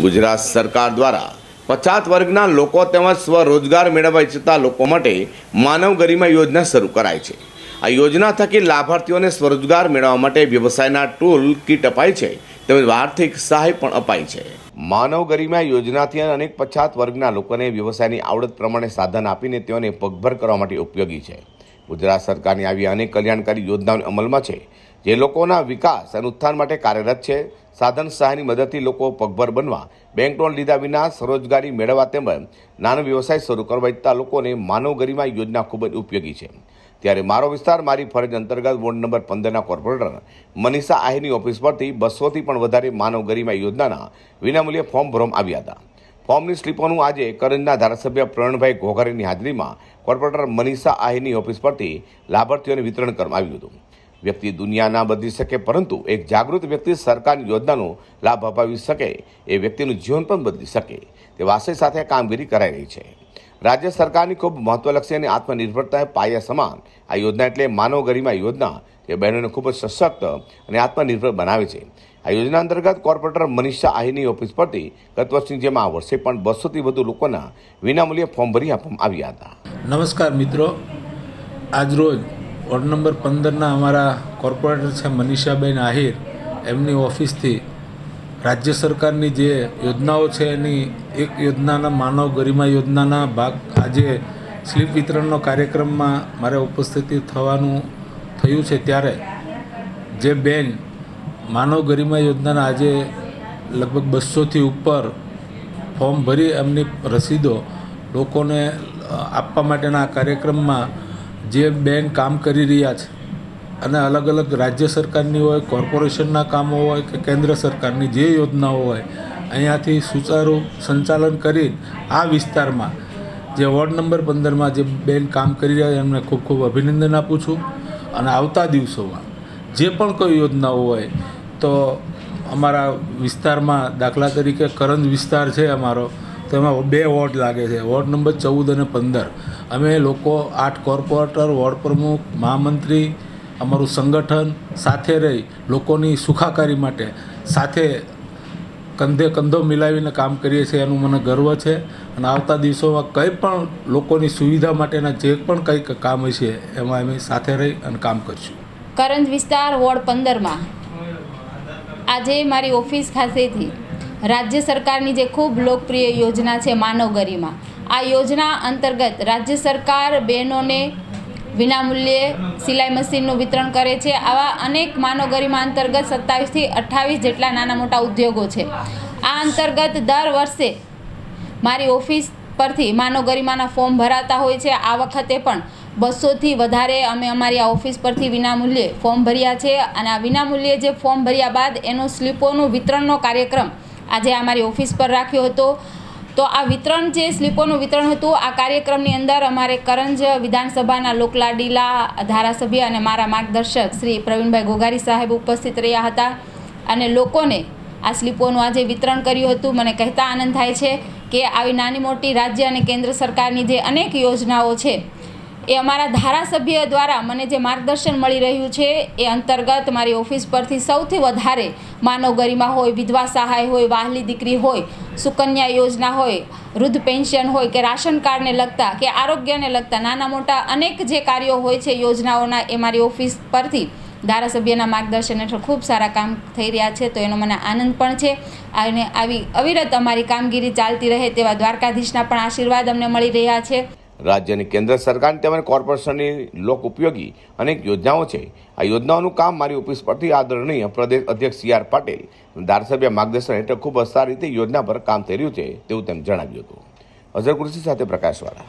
ગુજરાત સરકાર દ્વારા પછાત વર્ગના લોકો તેમજ સ્વરોજગાર મેળવવા ઈચ્છતા લોકો માટે માનવ ગરિમા યોજના શરૂ કરાઈ છે. આ યોજના થકી લાભાર્થીઓને સ્વરોજગાર મેળવવા માટે વ્યવસાયના ટૂલ કીટ અપાય છે. તેમજ આર્થિક સહાય પણ અપાય છે. માનવ ગરિમા યોજનાથી અનેક પછાત વર્ગના લોકોને વ્યવસાયની આવડત પ્રમાણે સાધન આપીને તેઓને પગભર કરવા માટે ઉપયોગી છે. ગુજરાત સરકારની આવી અનેક કલ્યાણકારી યોજનાઓ અમલમાં છે. જે લોકોના વિકાસ અને ઉત્થાન માટે કાર્યરત છે. સાધન સહાયની મદદથી લોકો પગભર બનવા બેંક લોન લીધા વિના સ્વરોજગારી મેળવવા તેમજ નાનો વ્યવસાય શરૂ કરવા ઇચ્છતા લોકોને માનવ ગરિમા યોજના ખૂબ જ ઉપયોગી છે. ત્યારે મારો વિસ્તાર, મારી ફરજ અંતર્ગત વોર્ડ નંબર પંદરના કોર્પોરેટર મનીષા આહીની ઓફિસ પરથી બસોથી પણ વધારે માનવ ગરિમા યોજનાના વિનામૂલ્યે ફોર્મ ભરવામાં આવ્યા હતા. ફોર્મની સ્લીપોનું આજે કરંજના ધારાસભ્ય પ્રવીણભાઈ ઘોઘારીની હાજરીમાં કોર્પોરેટર મનીષા આહીની ઓફિસ પરથી લાભાર્થીઓને વિતરણ કરવામાં આવ્યું હતું. વ્યક્તિ દુનિયા ના બદલી શકે પરંતુ એક જાગૃત વ્યક્તિ સરકારની યોજનાનો લાભ અપાવી શકે, એ વ્યક્તિનું જીવન પણ બદલી શકે તે વાસય સાથે કામગીરી કરાઈ રહી છે. રાજ્ય સરકારની ખૂબ મહત્વલક્ષી અને આત્મનિર્ભરતા પાયા સમાન આ યોજના એટલે માનવ ગરિમા યોજના જે બહેનોને ખૂબ જ સશક્ત અને આત્મનિર્ભર બનાવે છે. આ યોજના અંતર્ગત કોર્પોરેટર મનીષા આહીની ઓફિસ પરથી ગત વર્ષની જેમ આ વર્ષે પણ બસોથી વધુ લોકોના વિનામૂલ્યે ફોર્મ ભરી આપવામાં આવ્યા હતા. નમસ્કાર મિત્રો. આજરોજ વોર્ડ નંબર પંદરના અમારા કોર્પોરેટર છે મનીષાબેન આહિર. એમની ઓફિસથી રાજ્ય સરકારની જે યોજનાઓ છે એની એક યોજનાના માનવ ગરિમા યોજનાના ભાગ આજે સ્લીપ વિતરણનો કાર્યક્રમમાં મારે ઉપસ્થિતિ થવાનું થયું છે ત્યારે જે બેન માનવ ગરિમા યોજનાના આજે લગભગ બસોથી ઉપર ફોર્મ ભરી એમની રસીદો લોકોને આપવા માટેના આ કાર્યક્રમમાં જે બેન કામ કરી રહ્યા છે અને અલગ અલગ રાજ્ય સરકારની હોય, કોર્પોરેશનના કામો હોય કે કેન્દ્ર સરકારની જે યોજનાઓ હોય, અહીંયાથી સુચારુ સંચાલન કરી આ વિસ્તારમાં જે વોર્ડ નંબર પંદરમાં જે બેન કામ કરી રહ્યા એમને ખૂબ ખૂબ અભિનંદન આપું છું. અને આવતા દિવસોમાં જે પણ કોઈ યોજનાઓ હોય, તો અમારા વિસ્તારમાં દાખલા તરીકે કરંજ વિસ્તાર છે અમારો, તો એમાં બે વોર્ડ લાગે છે. વોર્ડ નંબર ચૌદ અને પંદર. અમે લોકો આઠ કોર્પોરેટર, વોર્ડ પ્રમુખ, મહામંત્રી અમારું સંગઠન સાથે રહી લોકોની સુખાકારી માટે સાથે કંધે કંધો મિલાવીને કામ કરીએ છીએ, એનું મને ગર્વ છે. અને આવતા દિવસોમાં કંઈ પણ લોકોની સુવિધા માટેના જે પણ કંઈક કામ હશે એમાં અમે સાથે રહી અને કામ કરીશું. કરંજ વિસ્તાર વોર્ડ પંદરમાં. આજે મારી ઓફિસ ખાતેથી રાજ્ય સરકારની જે ખૂબ લોકપ્રિય યોજના છે માનવ ગરિમા આ યોજના અંતર્ગત રાજ્ય સરકાર બહેનોને વિનામૂલ્યે સિલાઈ મશીનનું વિતરણ કરે છે. આવા અનેક માનવ ગરિમા અંતર્ગત સત્તાવીસથી અઠ્ઠાવીસ જેટલા નાના મોટા ઉદ્યોગો છે. આ અંતર્ગત દર વર્ષે મારી ઓફિસ પરથી માનવ ગરિમાના ફોર્મ ભરાતા હોય છે. આ વખતે પણ બસોથી વધારે અમે અમારી આ ઓફિસ પરથી વિનામૂલ્યે ફોર્મ ભર્યા છે અને આ વિનામૂલ્યે જે ફોર્મ ભર્યા બાદ એનો સ્લીપોનું વિતરણનો કાર્યક્રમ આજે અમારી ઓફિસ પર રાખ્યો હતો. તો આ વિતરણ જે સ્લીપોનું વિતરણ હતું, આ કાર્યક્રમની અંદર અમારે કરંજ વિધાનસભાના લોકલાડીલા ધારાસભ્ય અને મારા માર્ગદર્શક શ્રી પ્રવીણભાઈ ગોગારી સાહેબ ઉપસ્થિત રહ્યા હતા અને લોકોને આ સ્લીપોનું આજે વિતરણ કર્યું હતું. મને કહેતા આનંદ થાય છે કે આવી નાની મોટી રાજ્ય અને કેન્દ્ર સરકારની જે અનેક યોજનાઓ છે એ અમારા ધારાસભ્ય દ્વારા મને જે માર્ગદર્શન મળી રહ્યું છે, એ અંતર્ગત મારી ઓફિસ પરથી સૌથી વધારે માનવ ગરિમા હોય, વિધવા સહાય હોય, વાહલી દીકરી હોય, સુકન્યા યોજના હોય, વૃદ્ધ પેન્શન હોય કે રાશન કાર્ડને લગતા કે આરોગ્યને લગતા નાના મોટા અનેક જે કાર્યો હોય છે યોજનાઓના, એ મારી ઓફિસ પરથી ધારાસભ્યના માર્ગદર્શન હેઠળ ખૂબ સારા કામ થઈ રહ્યા છે, તો એનો મને આનંદ પણ છે. અને આવી અવિરત અમારી કામગીરી ચાલતી રહે તેવા દ્વારકાધીશના પણ આશીર્વાદ અમને મળી રહ્યા છે. રાજ્ય અને કેન્દ્ર સરકાર તેમજ કોર્પોરેશનની લોક ઉપયોગી અનેક યોજનાઓ છે. આ યોજનાઓનું કામ મારી ઓફિસ પરથી આદરણીય પ્રદેશ અધ્યક્ષ સી આર પાટીલ ધારાસભ્ય માર્ગદર્શન હેઠળ ખૂબ જ સારી રીતે યોજના પર કામ થઈ રહ્યું છે તેવું તેમ જણાવ્યું હતું. અઝર કૃષિ સાથે પ્રકાશવાળા.